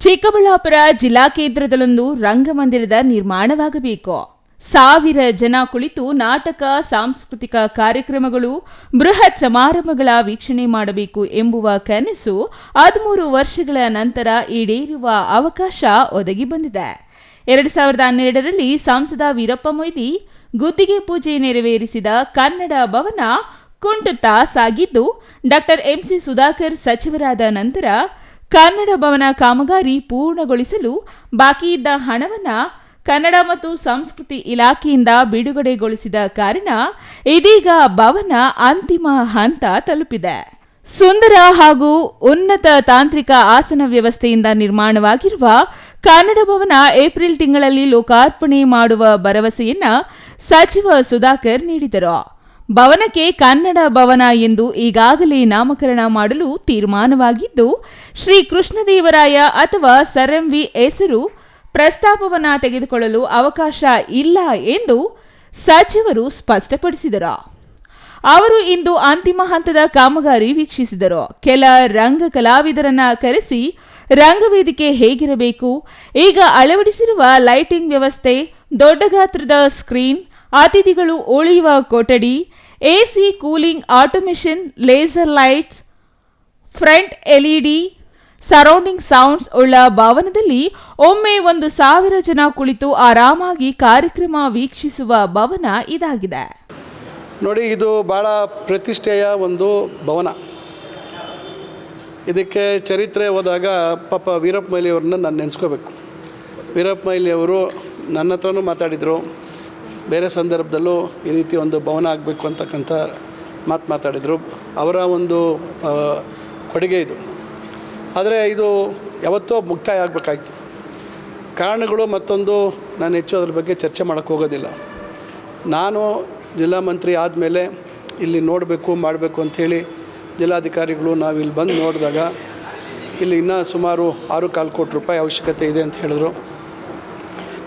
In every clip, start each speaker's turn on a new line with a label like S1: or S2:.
S1: ಚಿಕ್ಕಬಳ್ಳಾಪುರ ಜಿಲ್ಲಾ ಕೇಂದ್ರದಲ್ಲೊಂದು ರಂಗಮಂದಿರದ ನಿರ್ಮಾಣವಾಗಬೇಕು. ಸಾವಿರ ಜನ ಕುಳಿತು ನಾಟಕ, ಸಾಂಸ್ಕೃತಿಕ ಕಾರ್ಯಕ್ರಮಗಳು, ಬೃಹತ್ ಸಮಾರಂಭಗಳ ವೀಕ್ಷಣೆ ಮಾಡಬೇಕು ಎಂಬುವ ಕನಸು ಹದಿಮೂರು ವರ್ಷಗಳ ನಂತರ ಈಡೇರುವ ಅವಕಾಶ ಒದಗಿ ಬಂದಿದೆ. ಎರಡು ಸಾವಿರದ ಹನ್ನೆರಡರಲ್ಲಿ ಸಂಸದ ವೀರಪ್ಪ ಮೊಯ್ಲಿ ಗುತ್ತಿಗೆ ಪೂಜೆ ನೆರವೇರಿಸಿದ ಕನ್ನಡ ಭವನ ಕುಂಟುತ್ತಾ ಸಾಗಿದ್ದು, ಡಾಕ್ಟರ್ ಎಂಸಿ ಸುಧಾಕರ್ ಸಚಿವರಾದ ನಂತರ ಕನ್ನಡ ಭವನ ಕಾಮಗಾರಿ ಪೂರ್ಣಗೊಳಿಸಲು ಬಾಕಿ ಇದ್ದ ಹಣವನ್ನು ಕನ್ನಡ ಮತ್ತು ಸಂಸ್ಕೃತಿ ಇಲಾಖೆಯಿಂದ ಬಿಡುಗಡೆಗೊಳಿಸಿದ ಕಾರಣ ಇದೀಗ ಭವನ ಅಂತಿಮ ಹಂತ ತಲುಪಿದೆ. ಸುಂದರ ಹಾಗೂ ಉನ್ನತ ತಾಂತ್ರಿಕ ಆಸನ ವ್ಯವಸ್ಥೆಯಿಂದ ನಿರ್ಮಾಣವಾಗಿರುವ ಕನ್ನಡ ಭವನ ಏಪ್ರಿಲ್ ತಿಂಗಳಲ್ಲಿ ಲೋಕಾರ್ಪಣೆ ಮಾಡುವ ಭರವಸೆಯನ್ನ ಸಚಿವ ಸುಧಾಕರ್ ನೀಡಿದರು. ಭವನಕ್ಕೆ ಕನ್ನಡ ಭವನ ಎಂದು ಈಗಾಗಲೇ ನಾಮಕರಣ ಮಾಡಲು ತೀರ್ಮಾನವಾಗಿದ್ದು, ಶ್ರೀ ಕೃಷ್ಣದೇವರಾಯ ಅಥವಾ ಸರಂವಿ ಹೆಸರು ಪ್ರಸ್ತಾಪವನ್ನು ತೆಗೆದುಕೊಳ್ಳಲು ಅವಕಾಶ ಇಲ್ಲ ಎಂದು ಸಚಿವರು ಸ್ಪಷ್ಟಪಡಿಸಿದರು. ಅವರು ಇಂದು ಅಂತಿಮ ಹಂತದ ಕಾಮಗಾರಿ ವೀಕ್ಷಿಸಿದರು. ಕೆಲ ರಂಗ ಕಲಾವಿದರನ್ನ ಕರೆಸಿ ರಂಗವೇದಿಕೆ ಹೇಗಿರಬೇಕು? ಈಗ ಅಳವಡಿಸಿರುವ ಲೈಟಿಂಗ್ ವ್ಯವಸ್ಥೆ, ದೊಡ್ಡ ಗಾತ್ರದ ಸ್ಕ್ರೀನ್, ಅತಿಥಿಗಳು ಉಳಿಯುವ ಕೊಠಡಿ, AC, cooling, automation, laser lights, front LED, surrounding sounds ಉಳ್ಳ ಭವನದಲ್ಲಿ ಒಮ್ಮೆ ಒಂದು ಸಾವಿರ ಜನ ಕುಳಿತು ಆರಾಮಾಗಿ ಕಾರ್ಯಕ್ರಮ ವೀಕ್ಷಿಸುವ ಭವನ ಇದಾಗಿದೆ.
S2: ನೋಡಿ, ಇದು ಭಾಳ ಪ್ರತಿಷ್ಠೆಯ ಒಂದು ಭವನ. ಇದಕ್ಕೆ ಚರಿತ್ರೆ ಹೋದಾಗ ಪಾಪ ವೀರಪ್ಪ ಮೊಯ್ಲಿ ಅವ್ರನ್ನ ನಾನು ನೆನೆಸ್ಕೋಬೇಕು. ವೀರಪ್ಪ ಮೈಲಿ ಅವರು ನನ್ನ ಹತ್ರನೂ ಮಾತಾಡಿದರು. ಬೇರೆ ಸಂದರ್ಭದಲ್ಲೂ ಈ ರೀತಿ ಒಂದು ಭವನ ಆಗಬೇಕು ಅಂತಕ್ಕಂಥ ಮಾತು ಮಾತಾಡಿದರು. ಅವರ ಒಂದು ಕೊಡುಗೆ ಇದು. ಆದರೆ ಇದು ಯಾವತ್ತೋ ಮುಕ್ತಾಯ ಆಗಬೇಕಾಯ್ತು. ಕಾರಣಗಳು ಮತ್ತೊಂದು ನಾನು ಹೆಚ್ಚು ಅದ್ರ ಬಗ್ಗೆ ಚರ್ಚೆ ಮಾಡೋಕ್ಕೆ ಹೋಗೋದಿಲ್ಲ. ನಾನು ಜಿಲ್ಲಾ ಮಂತ್ರಿ ಆದಮೇಲೆ ಇಲ್ಲಿ ನೋಡಬೇಕು, ಮಾಡಬೇಕು ಅಂಥೇಳಿ ಜಿಲ್ಲಾಧಿಕಾರಿಗಳು ನಾವು ಇಲ್ಲಿ ಬಂದು ನೋಡಿದಾಗ ಇಲ್ಲಿ ಇನ್ನೂ ಸುಮಾರು ಆರು ಕಾಲು ಕೋಟಿ ರೂಪಾಯಿ ಅವಶ್ಯಕತೆ ಇದೆ ಅಂತ ಹೇಳಿದ್ರು.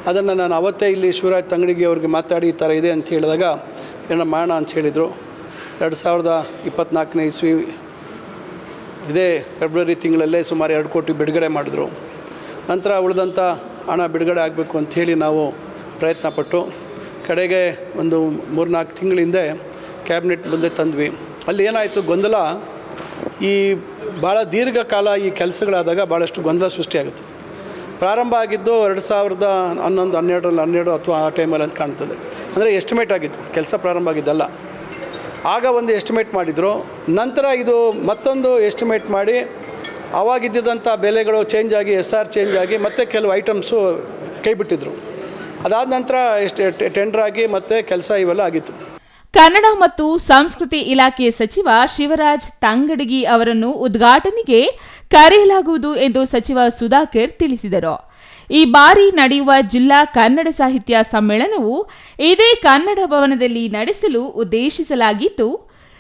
S2: ಅದನ್ನು ನಾನು ಅವತ್ತೇ ಇಲ್ಲಿ ಶಿವರಾಜ್ ತಂಗಡಿಗೆ ಅವ್ರಿಗೆ ಮಾತಾಡಿ ಈ ಥರ ಇದೆ ಅಂತ ಹೇಳಿದಾಗ ಏನೋ ಮಾಡೋಣ ಅಂತ ಹೇಳಿದರು. ಎರಡು ಸಾವಿರದ ಇಪ್ಪತ್ತ್ನಾಲ್ಕನೇ ಇಸ್ವಿ ಇದೇ ಫೆಬ್ರವರಿ ತಿಂಗಳಲ್ಲೇ ಸುಮಾರು ಎರಡು ಕೋಟಿ ಬಿಡುಗಡೆ ಮಾಡಿದ್ರು. ನಂತರ ಉಳಿದಂಥ ಹಣ ಬಿಡುಗಡೆ ಆಗಬೇಕು ಅಂಥೇಳಿ ನಾವು ಪ್ರಯತ್ನಪಟ್ಟು, ಕಡೆಗೆ ಒಂದು ಮೂರ್ನಾಲ್ಕು ತಿಂಗಳಿಂದೆ ಕ್ಯಾಬಿನೆಟ್ ಮುಂದೆ ತಂದ್ವಿ. ಅಲ್ಲಿ ಏನಾಯಿತು ಗೊಂದಲ? ಈ ಭಾಳ ದೀರ್ಘಕಾಲ ಈ ಕೆಲಸಗಳಾದಾಗ ಭಾಳಷ್ಟು ಗೊಂದಲ ಸೃಷ್ಟಿಯಾಗುತ್ತೆ. ಪ್ರಾರಂಭ ಆಗಿದ್ದು ಎರಡು ಸಾವಿರದ ಹನ್ನೊಂದು, ಹನ್ನೆರಡರಲ್ಲಿ ಹನ್ನೆರಡು ಅಥವಾ ಆ ಟೈಮಲ್ಲಿ ಅಂತ ಕಾಣ್ತದೆ. ಅಂದರೆ ಎಸ್ಟಿಮೇಟ್ ಆಗಿತ್ತು. ಕೆಲಸ ಪ್ರಾರಂಭ ಆಗಿದ್ದಲ್ಲ. ಆಗ ಒಂದು ಎಸ್ಟಿಮೇಟ್ ಮಾಡಿದರು. ನಂತರ ಇದು ಮತ್ತೊಂದು ಎಸ್ಟಿಮೇಟ್ ಮಾಡಿ ಅವಾಗಿದ್ದಂಥ ಬೆಲೆಗಳು ಚೇಂಜ್ ಆಗಿ ಎಸ್ ಆರ್ ಚೇಂಜ್ ಆಗಿ ಮತ್ತೆ ಕೆಲವು ಐಟಮ್ಸು ಕೈ ಬಿಟ್ಟಿದ್ರು ಅದಾದ ನಂತರ ಎಷ್ಟು ಟೆಂಡರ್ ಆಗಿ ಮತ್ತೆ ಕೆಲಸ ಇವೆಲ್ಲ ಆಗಿತ್ತು.
S1: ಕನ್ನಡ ಮತ್ತು ಸಂಸ್ಕೃತಿ ಇಲಾಖೆ ಸಚಿವ ಶಿವರಾಜ್ ತಂಗಡಗಿ ಅವರನ್ನು ಉದ್ಘಾಟನೆಗೆ ಕರೆಯಲಾಗುವುದು ಎಂದು ಸಚಿವ ಸುಧಾಕರ್ ತಿಳಿಸಿದರು. ಈ ಬಾರಿ ನಡೆಯುವ ಜಿಲ್ಲಾ ಕನ್ನಡ ಸಾಹಿತ್ಯ ಸಮ್ಮೇಳನವು ಇದೇ ಕನ್ನಡ ಭವನದಲ್ಲಿ ನಡೆಸಲು ಉದ್ದೇಶಿಸಲಾಗಿದ್ದು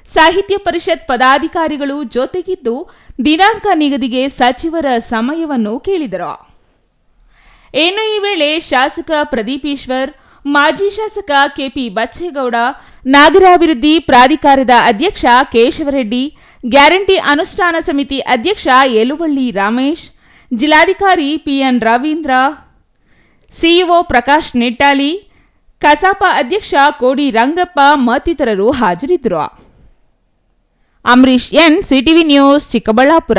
S1: ಸಾಹಿತ್ಯ ಪರಿಷತ್ ಪದಾಧಿಕಾರಿಗಳು ಜೊತೆಗಿದ್ದು ದಿನಾಂಕ ನಿಗದಿಗೆ ಸಚಿವರ ಸಮಯವನ್ನು ಕೇಳಿದರು. ಇನ್ನು ಈ ವೇಳೆ ಶಾಸಕ ಪ್ರದೀಪ್ ಈಶ್ವರ್ ಮಾಜಿ ಶಾಸಕ ಕೆಪಿ ಬಚ್ಚೇಗೌಡ, ನಾಗರಾಭಿವೃದ್ಧಿ ಪ್ರಾಧಿಕಾರದ ಅಧ್ಯಕ್ಷ ಕೇಶವರೆಡ್ಡಿ, ಗ್ಯಾರಂಟಿ ಅನುಷ್ಠಾನ ಸಮಿತಿ ಅಧ್ಯಕ್ಷ ಯಲುವಳ್ಳಿ ರಮೇಶ್, ಜಿಲ್ಲಾಧಿಕಾರಿ P N Ravindra, CEO Prakash Nittali, Kasapa ಅಧ್ಯಕ್ಷ ಕೋಡಿ ರಂಗಪ್ಪ ಮತ್ತಿತರರು ಹಾಜರಿದ್ದರು. Ambarish N, CTV news, Chikkaballapur.